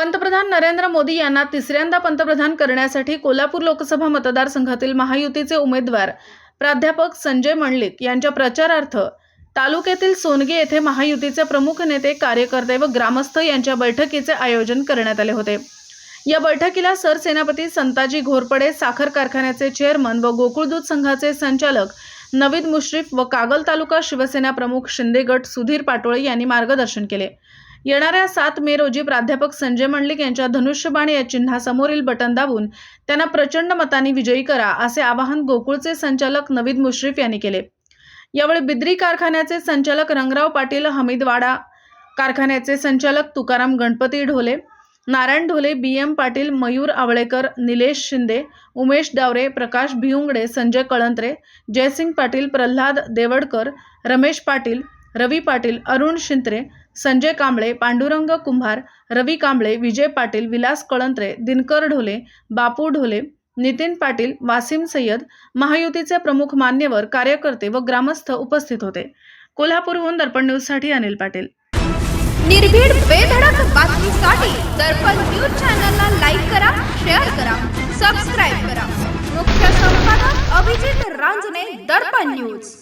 पंतप्रधान नरेंद्र मोदी यांना तिसऱ्यांदा पंतप्रधान करण्यासाठी कोल्हापूर लोकसभा मतदारसंघातील महायुतीचे उमेदवार प्राध्यापक संजय मंडलिक यांच्या प्रचारार्थ तालुक्यातील सोनगे येथे महायुतीचे प्रमुख नेते कार्यकर्ते व ग्रामस्थ यांच्या बैठकीचे आयोजन करण्यात आले होते. या बैठकीला सरसेनापती संताजी घोरपडे साखर कारखान्याचे चेअरमन व गोकुळ दूध संघाचे संचालक नवीद मुश्रीफ व कागल तालुका शिवसेना प्रमुख शिंदे गट सुधीर पाटोळे यांनी मार्गदर्शन केले. येणाऱ्या सात मे रोजी प्राध्यापक संजय मंडलिक यांच्या धनुष्यबाण या चिन्हासमोरील बटन दाबून त्यांना प्रचंड मतांनी विजयी करा असे आवाहन गोकुळचे संचालक नवीद मुश्रीफ यांनी केले. यावेळी बिद्री कारखान्याचे संचालक रंगराव पाटील हमीदवाडा कारखान्याचे संचालक तुकाराम गणपती ढोले नारायण ढोले बी एम पाटील मयूर आवळेकर निलेश शिंदे उमेश डावरे प्रकाश भियुंगडे संजय कळंत्रे जयसिंग पाटील प्रल्हाद देवडकर रमेश पाटील रवी पाटील अरुण शिंत्रे संजय कांबळे पांडुरंग कुंभार रवी कांबळे विजय पाटील विलास कळंत्रे दिनकर ढोले बापू ढोले नितीन पाटील वासिम सय्यद महायुतीचे प्रमुख मान्यवर कार्यकर्ते व ग्रामस्थ उपस्थित होते. कोल्हापूरहून दर्पण न्यूजसाठी अनिल पाटील. निर्भीड बेधडक बातमीसाठी दर्पण न्यूज चॅनलला लाईक करा शेअर करा सबस्क्राईब करा. मुख्य संपादक अभिजित रांजणे दर्पण न्यूज.